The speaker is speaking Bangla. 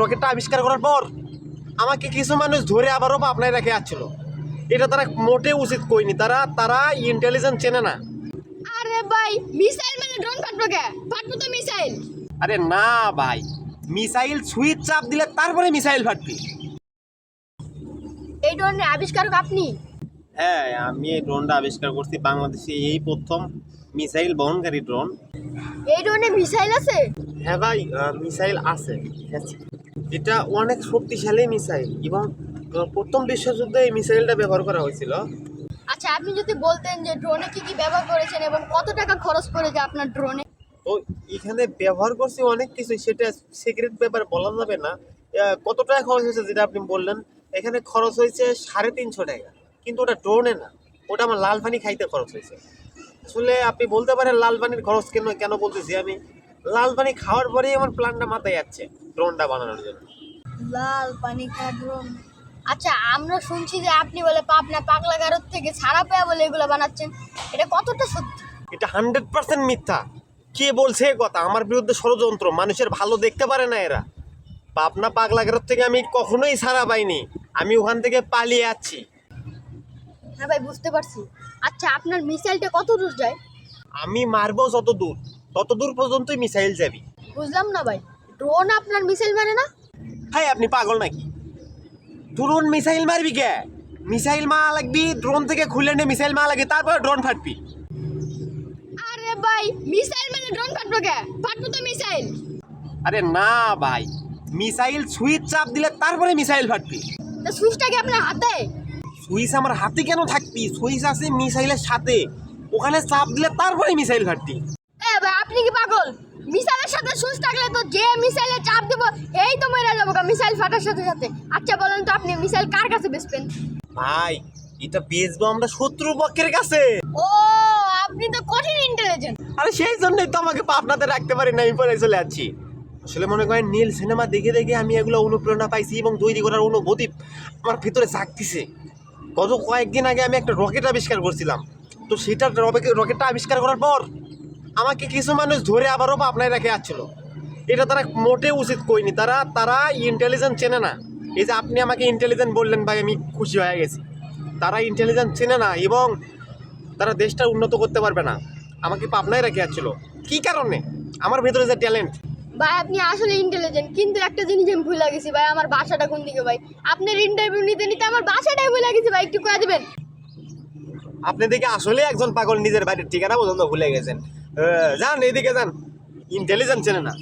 রকেটটা আবিষ্কার করার পর আমাকে কিছু মানুষ ধরে আবারও আপনায় রেখে আসছিল। এটা তারা মোটে উচিত কইনি তারা তারা ইন্টেলিজেন্স চেনে না। আরে ভাই মিসাইল মানে ড্রোন ফাটবো কে? ফাটবো তো মিসাইল। আরে না ভাই মিসাইল সুইচ চাপ দিলে তারপরে মিসাইল ফাটবি। এই ড্রোনের আবিষ্কারক আপনি। হ্যাঁ আমি এই ড্রোনটা আবিষ্কার করছি বাংলাদেশে এই প্রথম মিসাইল বহনকারী ড্রোন। এই ড্রোনে মিসাইল আছে? হ্যাঁ ভাই মিসাইল আছে। এটা অনেক শক্তিশালী মিসাইল এবং প্রথম বিশ্বযুদ্ধে এই মিসাইলটা ব্যবহার করা হয়েছিল। আচ্ছা আপনি যদি বলতেন যে ড্রোনে কি কি ব্যবহার করেছেন এবং কত টাকা খরচ পড়েছে আপনার ড্রোনে তো এখানে ব্যবহার করছি অনেক কিছু সেটা সিক্রেট ব্যাপার বলা যাবে না। কত টাকা খরচ হয়েছে যেটা আপনি বললেন? এখানে খরচ হয়েছে সাড়ে তিনশো টাকা কিন্তু ওটা ড্রোনে না ওটা আমার লাল পানি খাইতে খরচ হয়েছে। আসলে আপনি বলতে পারেন লাল পানির খরচ কেন কেন বলতেছি আমি? লাল পানি খাওয়ার পরেই আমার প্ল্যানটা মাথায় যাচ্ছে ড্রোনটা বানানোর জন্য। লাল পানি খা ড্রোন। আচ্ছা আমরা শুনছি যে আপনি বলে পাবনা পাগলা গারদ থেকে ছাড়া পেয়া বলে এগুলো বানাচ্ছেন। এটা কতটা সত্যি? এটা হান্ড্রেড পার্সেন্ট মিথ্যা। কে বলছে এ কথা? আমার বিরুদ্ধে ষড়যন্ত্র। মানুষের ভালো দেখতে পারে না এরা। পাবনা পাগলাগের থেকে আমি কখনোই সারা পাইনি। আমি ওখান থেকে পালিয়ে আছি হ্যাঁ ভাই বুঝতে পারছি। আচ্ছা আপনার মিসাইলটা কত দূর যায়? আমি মারবো যত দূর তত দূর পর্যন্তই মিসাইল যাবি। বুঝলাম না ভাই। ড্রোন আপনার মিসাইল মারে না? হাই আপনি পাগল নাকি? ড্রোন মিসাইল মারবি কে? মিসাইল মা লাগবি ড্রোন থেকে খুলে নিয়ে মিসাইল মা লাগবে তারপর ড্রোন ফাটবি। আরে ভাই মিসাইল মানে ড্রোন ফাটবো কে? ফাটবো তো মিসাইল। আরে না ভাই মিসাইল সুইচ চাপ দিলে তারপরে মিসাইল ফাটবি। তা সুইচটা কি আপনার হাতে? সুইচ আমার হাতে কেন থাকবি? সুইচ আছে মিসাইলের সাথে। ওখানে চাপ দিলে তারপরে মিসাইল ফাটবি। এ ভাই আপনি কি পাগল? মিসাইলের সাথে সুইচ থাকলে তো যে মিসাইলে চাপ দেবো এই তো মরে যাব মিসাইল ফাটার সাথে সাথে। আচ্ছা বলেন তো আপনি মিসাইল কার কাছে বেচবেন ভাই এটা বেচবো আমরা শত্রু পক্ষের কাছে। ও আপনি তো কঠিন ইন্টেলিজেন্ট আরে সেই জন্যই তো আমাকে পাবনাতে রাখতে পারি না আমি পরে চলে যাচ্ছি। আসলে মনে করেন নীল সিনেমা দেখে দেখে আমি এগুলো অনুপ্রেরণা পাইছি এবং তৈরি করার অনুভূতি আমার ভিতরে জাগতেছে। গত কয়েকদিন আগে আমি একটা রকেট আবিষ্কার করছিলাম। তো সেটা রকেটটা আবিষ্কার করার পর আমাকে কিছু মানুষ ধরে আবারও আপনায় রেখে আসছিল। এটা তারা মোটে উচিত কইনি। তারা তারা ইন্টেলিজেন্স চেনে না। এই যে আপনি আমাকে ইন্টেলিজেন্ট বললেন ভাই আমি খুশি হয়ে গেছি। তারা ইন্টেলিজেন্স চেনে না এবং তারা দেশটা উন্নত করতে পারবে না। আমাকে পাবনায় রেখে যাচ্ছিল কি কারণে? আমার ভেতরে যে ট্যালেন্ট ভাই আপনি আসলে ইন্টেলিজেন্ট কিন্তু একটা জিনিস আমি ভুলে গেছি ভাই আমার বাসাটা কোন দিকে ভাই? আপনার ইন্টারভিউ নিতে নিতে আমার বাসাটাই ভুলে গেছি ভাই একটু কয়ে দেবেন। আপনি দেখে আসলে একজন পাগল নিজের বাড়ির ঠিকানা পর্যন্ত ভুলে গেছেন। যান এইদিকে যান। ইন্টেলিজেন্স চেনে না।